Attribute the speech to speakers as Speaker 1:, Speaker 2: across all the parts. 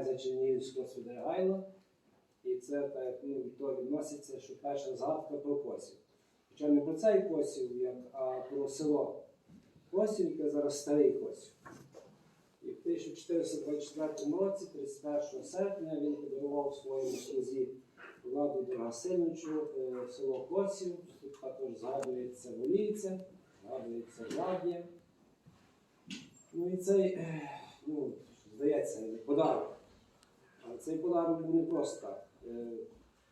Speaker 1: князя Чернігівського Свидригайла. І це так, ну, того відноситься, що перша згадка про Косів. Хоча не про цей Косів, як, а про село Косів, яке зараз старий Косів. І в 1424 році, 31 серпня, він подарував своєму слузі владу Дорогосильничу е, село Косів. Тут також згадується Волійця, згадується Владія. Ну і цей, е, ну, здається, подарок. Цей подарок був не просто так. Е,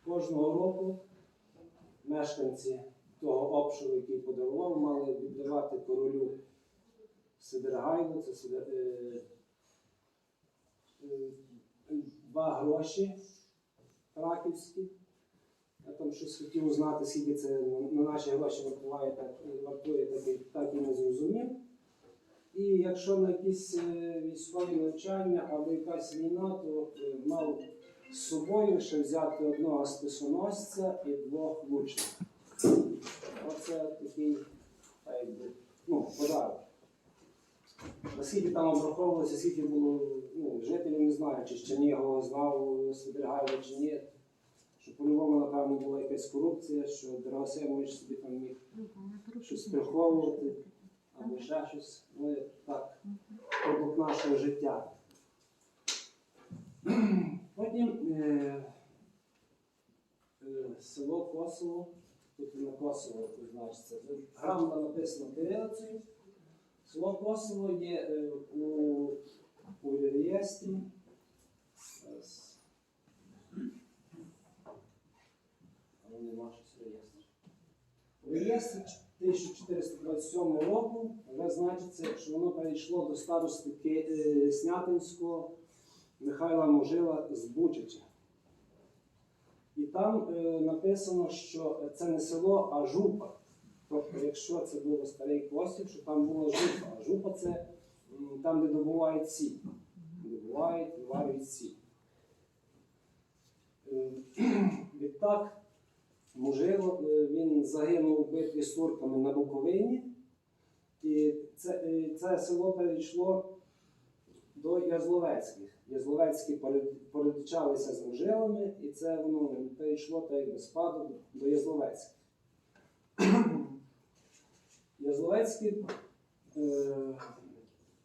Speaker 1: Кожного року мешканці того обширу, який подарував, мали віддавати королю Сидергайлу, це Сидер- е, е, два гроші раківські. Я там щось хотів узнати, скільки це на на наші гроші вартує, так, вартує, так і не зрозумів. І якщо на якісь е, військові навчання або якась війна, то е, мав з собою ще взяти одного списоносця і двох лучників. Оце такий ну, подарок. Наскільки там обраховувалося, скільки було ну, жителів, не знаю, чи з Чернігова знав Сибіргайло чи ні. Що по-любому, напевно, була якась корупція, що Дорогосимович собі там міг щось приховувати або ще щось. Ну, так, продукт нашого життя. Потім е, е, село Косово, тут на Косово значиться. Грамота написана кирилицею. Село Косово є е, у, у реєстрі. Але нема щось реєстру. У реєстрі 1427 року вже значиться, що воно перейшло до старости е, Снятинського Михайла Можила з Бучича. І там е, написано, що це не село, а жупа. Тобто, якщо це було старий косів, що там була жупа. А жупа це м, там, де добувають сіль. Добувають, виварюють сіль. Е, Відтак, Мужило, е, він загинув у битві з турками на Буковині. І це, е, це село перейшло до Язловецьких. Язловецькі перед- з Мужилами, і це воно перейшло так якби спадок до Язловецьких. Язловецький е,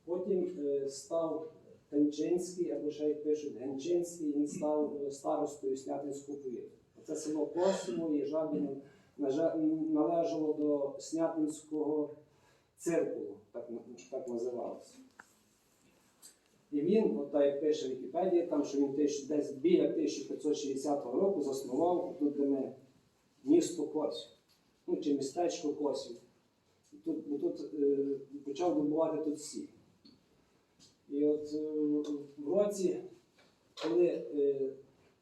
Speaker 1: потім е, став Тенчинський, або ще як пишуть Генчинський, він став е, старостою Снятинського повіту. Це село Косово і Жабіно належало до Снятинського циркулу, так, так називалося. І він, от так як пише Вікіпедія, там, що він десь біля 1560 року заснував тут, де ми місто Косів, ну чи містечко Косів. Тут, бо тут е, почав добувати тут сіль. І от е, в році, коли е,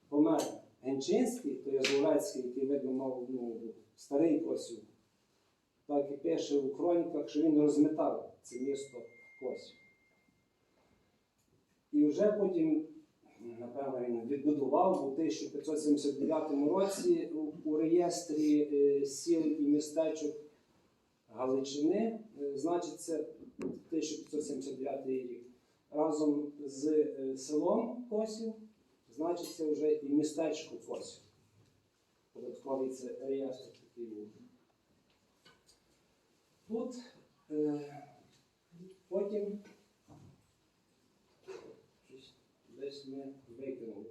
Speaker 1: помер Генчинський, то Язловецький, який видно мав ну, старий Косів, так і пише у хроніках, що він розметав це місто Косів. І вже потім, напевно, він відбудував у 1579 році у, у реєстрі е, сіл і містечок Галичини, е, значиться 1579 рік. Разом з е, селом Косів значиться вже і містечко Косів. Податковий це реєстр такий був. Тут е, потім десь ми викинули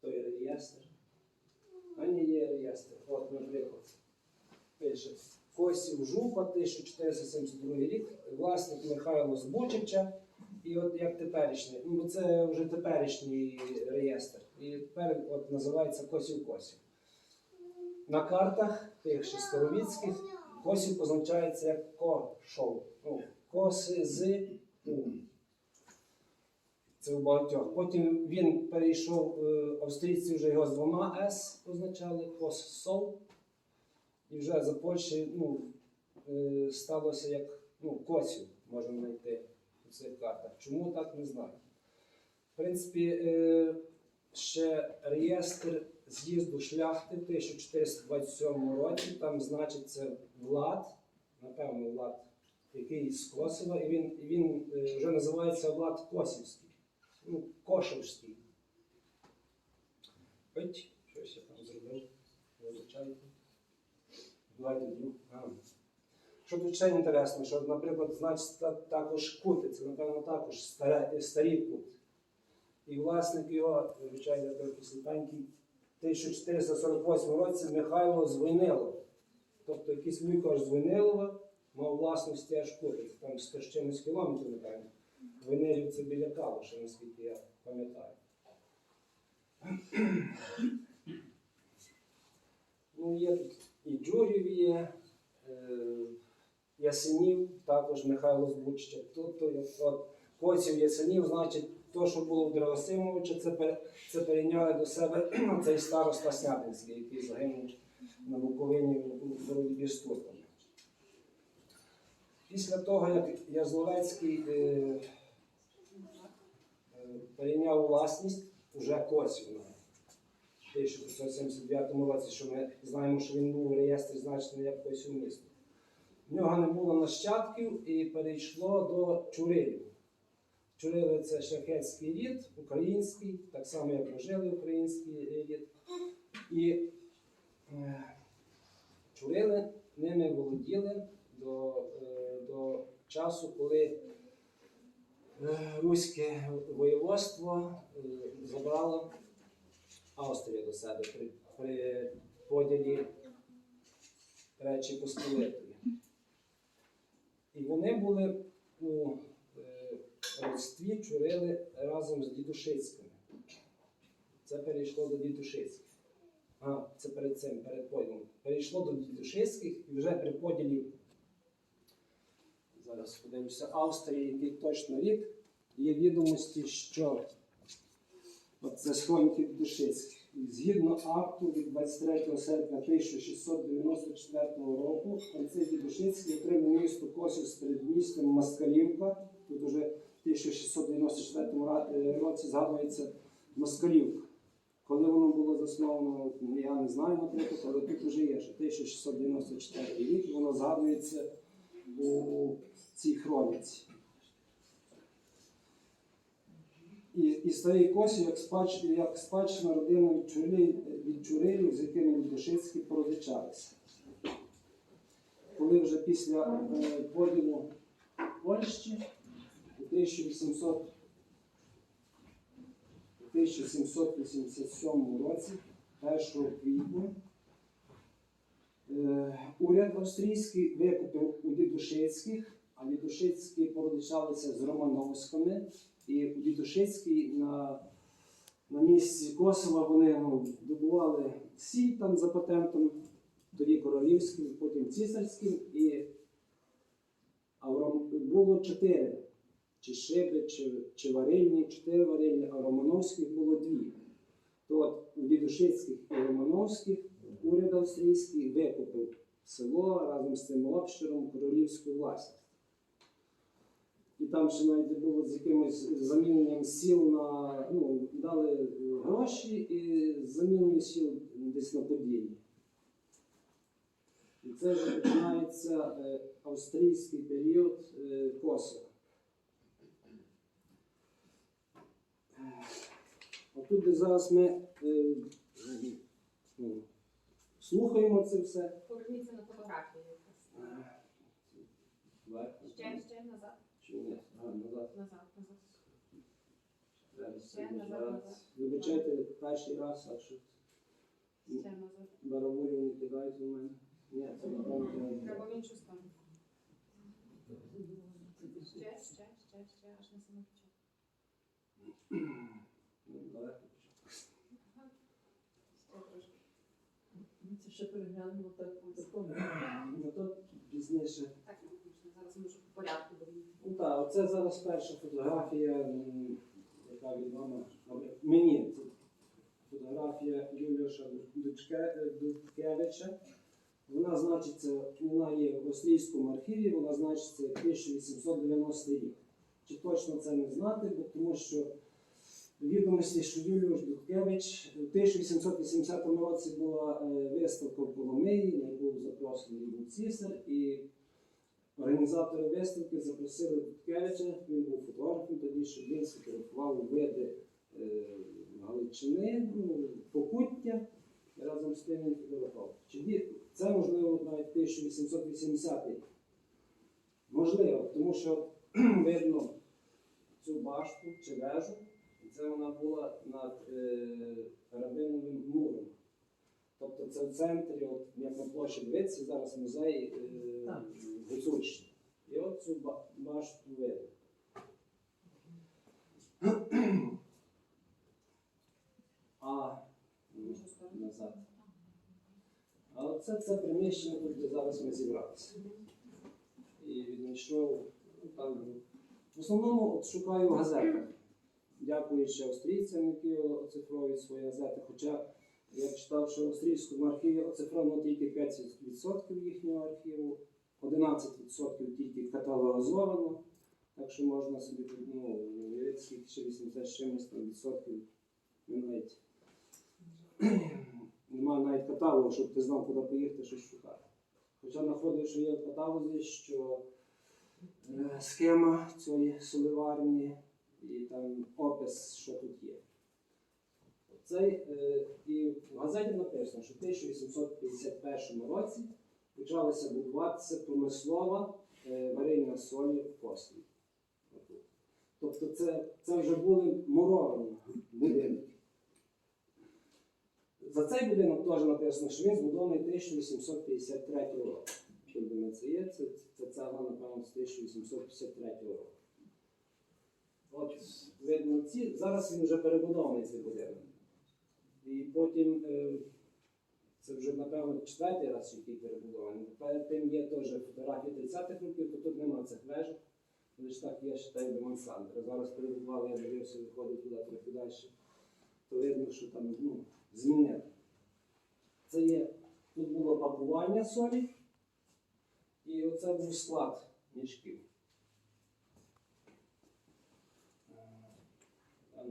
Speaker 1: той реєстр. А не є реєстр. От, наприклад, пише Косів Жупа, 1472 рік, власник Михайло Збучича. І от як теперішній, ну це вже теперішній реєстр. І тепер от називається Косів Косів. На картах тих ще старовіцьких Косів позначається як кошов. Ну, коси з у. Це у багатьох. Потім він перейшов, е, австрійці вже його з двома С позначали, кос-сол. І вже за Польщі ну, е, сталося як ну, косів можна знайти цих картах. Чому так, не знаю. В принципі, е, ще реєстр з'їзду шляхти в 1427 році, там значиться Влад, напевно, Влад, який з Косова, і він, він е, вже називається Влад Косівський. Ну, Кошовський. Ой, щось я там зробив. Вибачайте. Давайте. Що тут інтересно, що, наприклад, значить також кути, це, напевно, також старе, старі кути. І власник його, сліпенький, в 1448 році Михайло Звойнилов. Тобто якийсь вуйко аж Звойнилова мав аж кути. Це там 100 з чимось кілометрів, напевно. Войнилів це біля Калуша, наскільки я пам'ятаю. Ну, є тут і Джурів є, е, Ясенів, також Михайло Збуччя. Тобто, от, Коців Ясенів, значить, то, що було в Драгосимовича, це, це перейняли до себе цей староста Снятинський, який загинув на Буковині у боротьбі з турками. Після того, як Язловецький е, е, перейняв власність уже Коців в 1579 році, що ми знаємо, що він був у реєстрі значений як Косів місто. В нього не було нащадків і перейшло до Чурилів. Чурили це шляхетський рід, український, так само як рожили український рід. І е, Чурили ними володіли до, е, до часу, коли е, Руське воєводство е, забрало Австрія до себе при, при поділі Речі Посполитої. І вони були у е, родстві чурили разом з Дідушицькими. Це перейшло до Дідушицьких. А, це перед цим, перед поділом. Перейшло до Дідушицьких і вже при поділі, зараз подивлюся, Австрії, який точно рік, є відомості, що От це схронки Душицьких. Згідно акту від 23 серпня 1694 року, Франциск Душицький отримав місто Косів з передмістям Москалівка. Тут уже в 1694 е, році згадується Москалівка. Коли воно було засновано, ну, я не знаю, наприклад, але тут вже є, що 1694 рік, воно згадується у цій хроніці. І, і старий Косів як, спадщ, як спадщина родина від, Чурилів, від з якими Душицькі порозичалися. Коли вже після е, поділу Польщі у 1800, 1787 році, 1 квітня, е, уряд австрійський викупив у Дідушицьких, а Дідушицькі порозичалися з Романовськими. І у Дідушицькій на, на місці Косова вони ну, добували сіль там за патентом, тоді королівським, потім цісарським. І було чотири: чи шиби, чи, чи варильні, чотири варильні, а Романовських було дві. То от у Дідушицьких і Романовських уряд австрійський викупив село разом з цим обширом королівську власність. І там ще навіть було з якимось заміненням сіл на ну, дали е, гроші і з заміною сіл десь на події. І це вже починається е, австрійський період е, Косова. Отут, де зараз ми е, ну, слухаємо це все.
Speaker 2: Поверніться на фотографію. Ще, ще назад,
Speaker 1: чи ні? А, назад.
Speaker 2: назад, назад.
Speaker 1: Треба
Speaker 2: Ще
Speaker 1: сьогодні
Speaker 2: назад, назад.
Speaker 1: Вибачайте перший раз, а що
Speaker 2: Ще назад.
Speaker 1: барабулю не кидають у мене. Ні, це напевно.
Speaker 2: Треба в іншу сторону. Ще, ще, ще, ще, аж на самий початок.
Speaker 1: Ну.
Speaker 2: Ще трошки.
Speaker 3: Ми це ще переглянемо так по такому.
Speaker 1: Ну то пізніше.
Speaker 2: Так, не можна. Зараз можу по порядку
Speaker 1: Ну так, оце зараз перша фотографія, м, яка відома мені. Це фотографія Дудчке- Дудкевича. Вона значиться, вона є в австрійському архіві, вона значиться як 1890 рік. Чи точно це не знати, бо тому що відомості, що Юліуш Дудкевич у 1880 році була е, виставка в Коломиї, на яку запрошений був цісар, і Організатори виставки запросили Дудкевича, він був фотографом тоді, щоб він сфотографував види Галичини, ну, Покуття, разом з тим він фотографував. Це можливо навіть 1880 рік. Можливо, тому що видно цю башту чи вежу, і це вона була над е, Рабиновим муром. Тобто це в центрі, от як на площі дивиться, зараз музей е, І от цю башту видно. А назад. А оце це приміщення, де зараз ми зібралися. І відійшов ну, там. В основному от шукаю в газетах, дякуючи австрійцям, які оцифровують свої газети. Хоча я читав, що в австрійському архіві оцифровано тільки 5% їхнього архіву, 11% тільки каталогізовано. Так що можна собі ну, скільки ще 80 з чимось там відсотків навіть немає навіть каталогу, щоб ти знав, куди поїхати, щось шукати. Хоча знаходив, що є в каталозі, що е, схема цієї соливарні і там опис, що тут є. Цей, е, і в газеті написано, що в 1851 році почалася будуватися промислова е, варильна солі в Косові. Тобто це, це вже були муровані будинки. За цей будинок теж написано, що він збудований 1853 року. Це є, це, це цегла, напевно, з 1853 року. От видно ці. Зараз він вже перебудований цей будинок. І потім е, це вже, напевно, четвертий раз, який перебудований. Перед тим є теж фотографії 30-х років, то тут нема цих вежок. Лише так є ще так, де Монсандра. Зараз перебудували, я дивився, виходить туди трохи далі. То видно, що там ну, змінили. Це є, тут було пакування солі, і оце був склад мішків. Е, А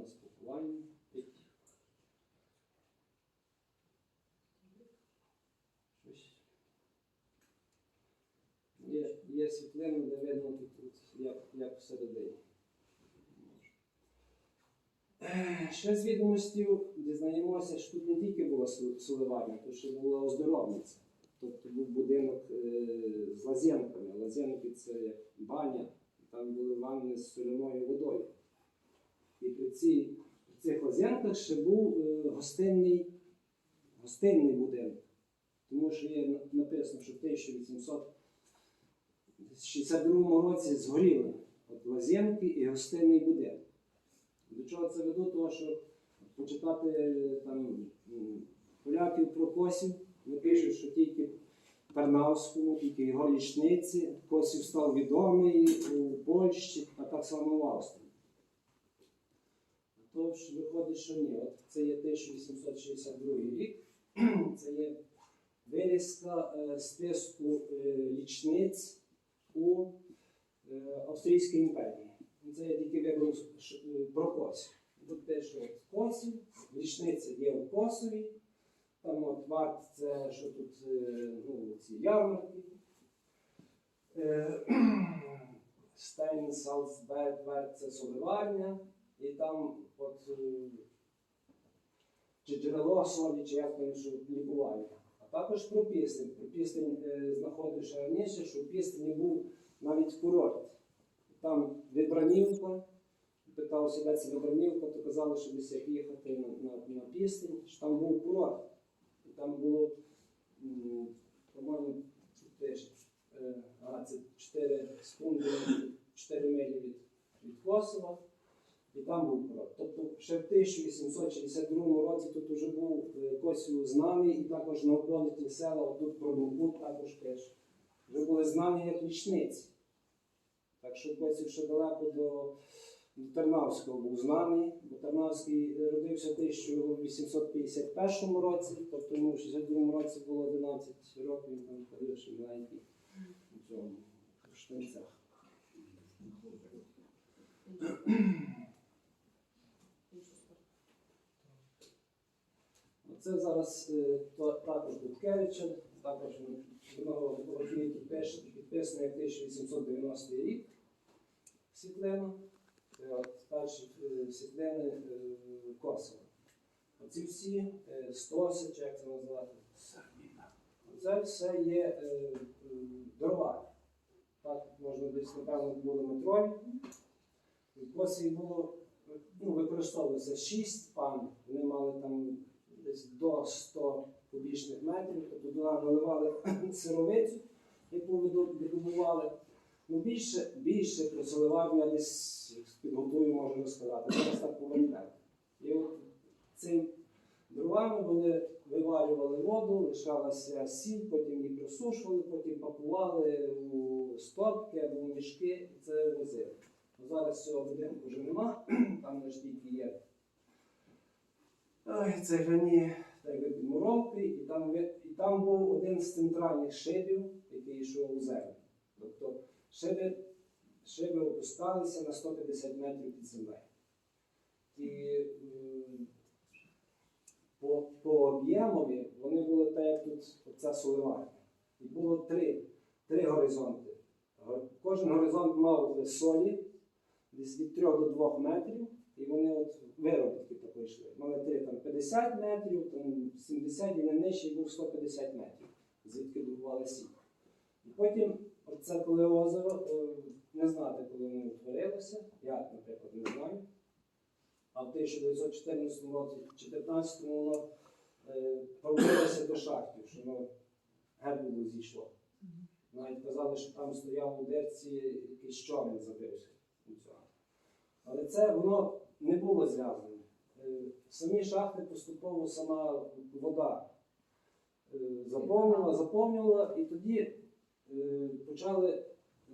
Speaker 1: є світлина, де видно тут, як, як всередині. Ще з відомостів дізнаємося, що тут не тільки була Соливарня, то ще була оздоровниця. Тобто був будинок е, з лазянками. Лазенки це як баня, там були ванни з соляною водою. І при, цій, при цих лазянках ще був е, гостинний гостинний будинок. Тому що є написано, що в 1800 62 році згоріли от Лазєнки і гостинний будинок. До чого це веду? Того, що почитати там поляків про Косів, вони пишуть, що тільки Пернавському, тільки його лічниці, Косів став відомий у Польщі, а так само в Австрії. То ж виходить, що ні. От Це є 1862 рік, це є вирізка е, списку е, лічниць у е, Австрійській імперії. Це я тільки вибрав е, про Косів. Тут от Косів, річниця є в Косові. Там от варт це, що тут е, ну, ці ярмарки. Стейн, Салцберг, це соливарня. І там от чи джерело солі, чи як там що лікування. А також про пістень. Про пістень е, знаходив ще раніше, що в Пістині був навіть курорт. Там Вибранівка, питався, де Вибранівка, то казали, що десь їхати на, на, на пістень, що там був курорт. І там було, по-моєму, теж, е, ага, це 4 секунди, 4 милі від, від Косова. І там був курорт. Тобто ще в 1862 році тут вже був е, Косів знаний, і також навколишні села, отут про Бухут також пише. Вже були знані як лічниці. Так що Косів ще далеко до, Тернавського був знаний, бо Тернавський е, родився в 1851 році, тобто йому в 62 році було 11 років, він там ходив ще маленький у цьому штанцях.
Speaker 2: Іншу сторону.
Speaker 1: Це зараз е, також Буткевича, також воно фотографії підписано як 1890 рік світлина. Перші е, світлини е, Косова. Оці всі е, стоси, чи як це назвати, це все є е, е, дрова. Так, можна десь, напевно, були метрові. І в Косі було, ну, використовувалося 6 пан, вони мали десь до 100 кубічних метрів, тобто туди наливали сировицю, яку видобували. Ну, більше, більше про соливарню я десь підготую, можу розказати. Зараз так. І от цим дровами вони виварювали воду, лишалася сіль, потім її просушували, потім пакували у стопки або мішки і це возили. Зараз цього будинку вже нема, там лише тільки є ой, цегляні так, і там, і там був один з центральних шибів, який йшов у землю. Тобто шиби, шиби опускалися на 150 метрів під землею. І по, по об'ємові вони були так, як тут оця соливарня. І було три, три горизонти. Кожен горизонт мав солі десь від 3 до 2 метрів, і вони от виробітки такої йшли. Мали там 50 метрів, там 70 і найнижчий був 150 метрів, звідки добували сіль. І потім, оце коли озеро, е, не знати, коли воно утворилося, я, наприклад, не знаю. А в 1914 році, 2014 воно е, проводилося до шахтів, що воно геть було зійшло. Навіть казали, що там стояв у дерці якийсь човен забився. Але це воно не було зв'язане. Е, Самі шахти поступово сама вода е, заповнювала, заповнювала, і тоді е, почали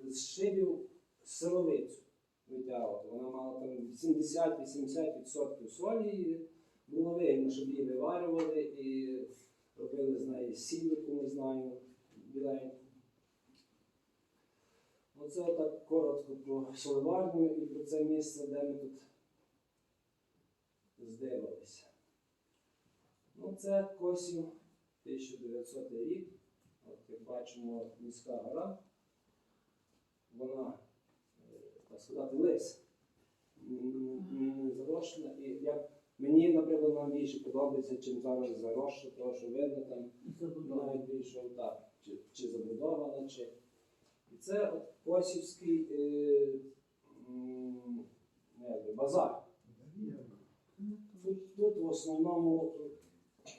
Speaker 1: з шибів сировицю витягувати. Вона мала там 70-80% солі. Було вигідно, щоб її виварювали і робили з неї сіль, ми знаємо, біленьку. Оце так коротко про соливарню і про це місце, де ми тут здивилися. Ну, це Косів 1900 рік. От як бачимо, міська гора. Вона, е, так сказати, лис. Зарощена. І як мені, наприклад, нам більше подобається, чим зараз заросше, тому що видно там навіть більше так, чи, чи забудована, чи. І це от Косівський е, ну, базар. Тут, в основному е,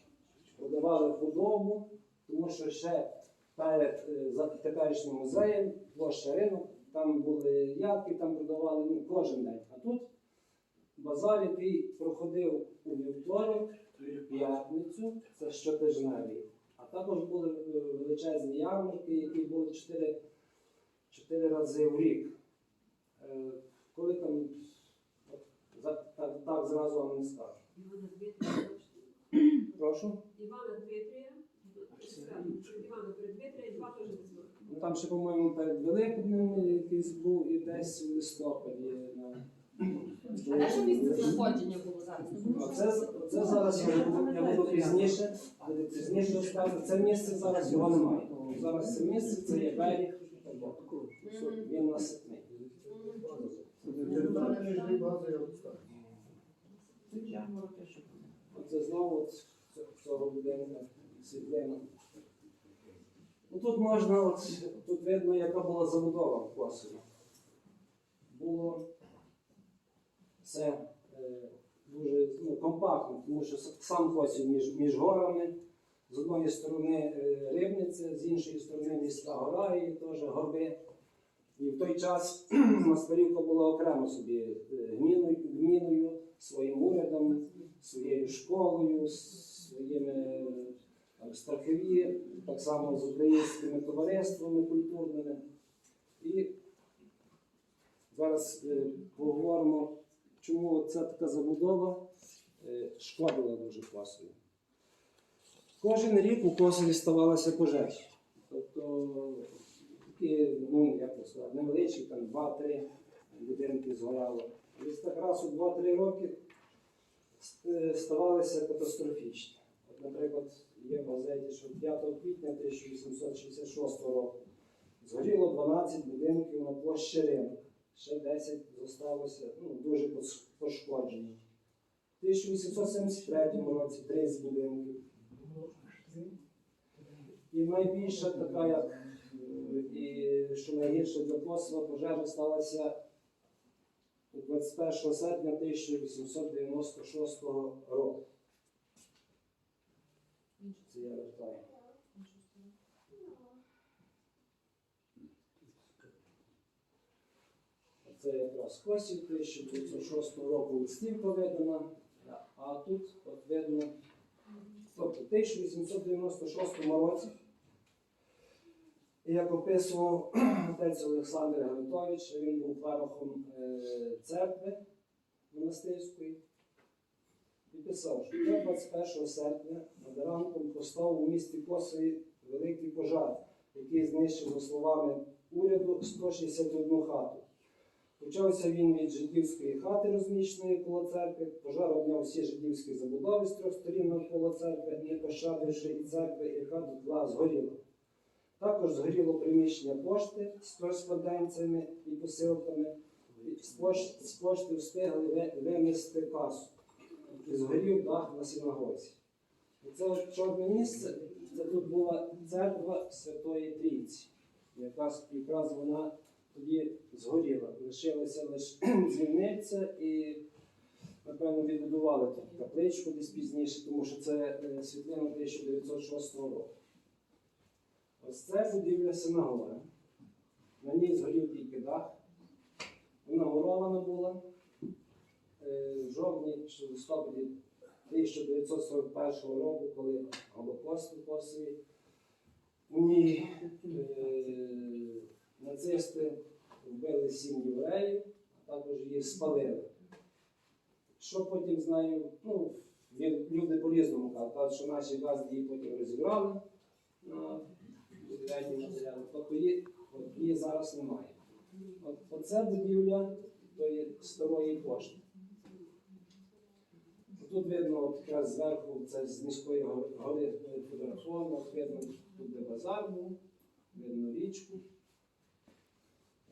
Speaker 1: продавали худобу, тому що ще перед е, за теперішнім музеєм, площа ринок, там були ядки, там продавали ну, кожен день. А тут базар, який проходив у вівторок, п'ятницю, це щотижневий. А також були е, величезні ярмарки, які були чотири, чотири рази в рік. Коли там так, зразу вам не скажу.
Speaker 2: Івана Дмитрія.
Speaker 1: Прошу.
Speaker 2: Івана Дмитрія. Івана Дмитрія, два теж не знаю.
Speaker 1: Ну, там ще, по-моєму, перед Великоднем якийсь був і десь в листопаді. На...
Speaker 4: А наше місце знаходження було зараз?
Speaker 1: Оце, оце зараз я буду, я буду пізніше, буде пізніше розказувати. Це місце зараз його немає. Зараз це місце, це є берег, він насипний.
Speaker 5: Територіальної бази я розставлю.
Speaker 1: Оце знову от з цього будинку світлина. Ну, тут можна, от, тут видно, яка була забудова в Косові. Було все е, дуже ну, компактно, тому що сам Косів між, між горами. З одної сторони е, рибниця, з іншої сторони міська гора і теж горби. І в той час Маспарівка була окремо собі е, гміною, своїм урядом, своєю школою, своїми там, страхові, так само з українськими товариствами культурними. І зараз е, поговоримо, чому ця така забудова е, шкодила дуже Косові. Кожен рік у Косові ставалася пожежа. Тобто такі, ну, як сказати, невеличкі, там 2-3 будинки згорало. Десь так раз у 2-3 роки е, ставалися катастрофічні. От, наприклад, є в газеті, що 5 квітня 1866 року згоріло 12 будинків на площі ринок. Ще 10 зосталося ну, дуже пошкоджені. В 1873 році 30 будинків. І найбільша така, як е, і що найгірше для посла, пожежа сталася 21 серпня 1896 року. Це я вертаю. Це якраз Косів 1906 року листівка видана, а тут от видно, тобто в 1896 році, як описував отець Олександр Гавритович, він був парохом е, церкви монастирської, і писав, що 21 серпня над ранком постав у місті Косові великий пожар, який знищив, за словами уряду, 161 хату. Почався він від жидівської хати, розміщеної коло церкви. Пожар обняв всі жидівські забудови з трьох сторін навколо церкви, не пощадивши і церкви, і хата два згоріла. Також згоріло приміщення пошти з кореспонденціями і посилками. З пошти встигли винести касу. І згорів дах на синагозі. Це чорне місце, це тут була церква Святої Трійці. Якраз, якраз вона тоді згоріла. Лишилася лише дзвіниця і, напевно, відбудували тут капличку десь пізніше, тому що це е, світлина 1906 року. Ось це будівля синагоги. На ній згорів тільки дах. Вона мурована була. Е, В жовтні чи листопаді 1941 року, коли Голокост у Косові, ній е, нацисти вбили сім євреїв, а також її спалили. Що потім знаю, ну, люди по-різному кажуть, що наші газди її потім розібрали на матеріали. Тобто її, от, її зараз немає. От, оце будівля тої старої пошти. Тут видно от якраз зверху, це з міської гори гори фотографовано, видно тут де базар видно річку.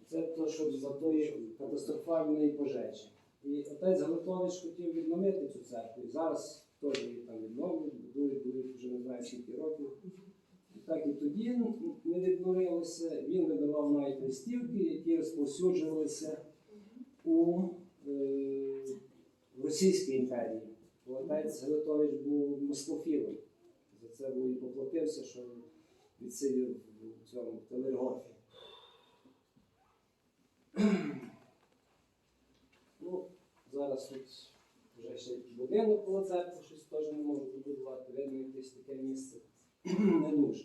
Speaker 1: Це то, що за тої катастрофальної пожежі. І отець Галитович хотів відновити цю церкву. Зараз теж її там відновлюють, будують, будують вже не знаю скільки років. Так і тоді не відновилося. Він видавав навіть листівки, які розповсюджувалися у е, Російській імперії. Отець Галитович був москофілом. За це був і поплатився, що відсидів в цьому Телергофі. Ну, зараз тут вже ще будинок коло щось теж не можуть побудувати. Видно, якесь таке місце не дуже.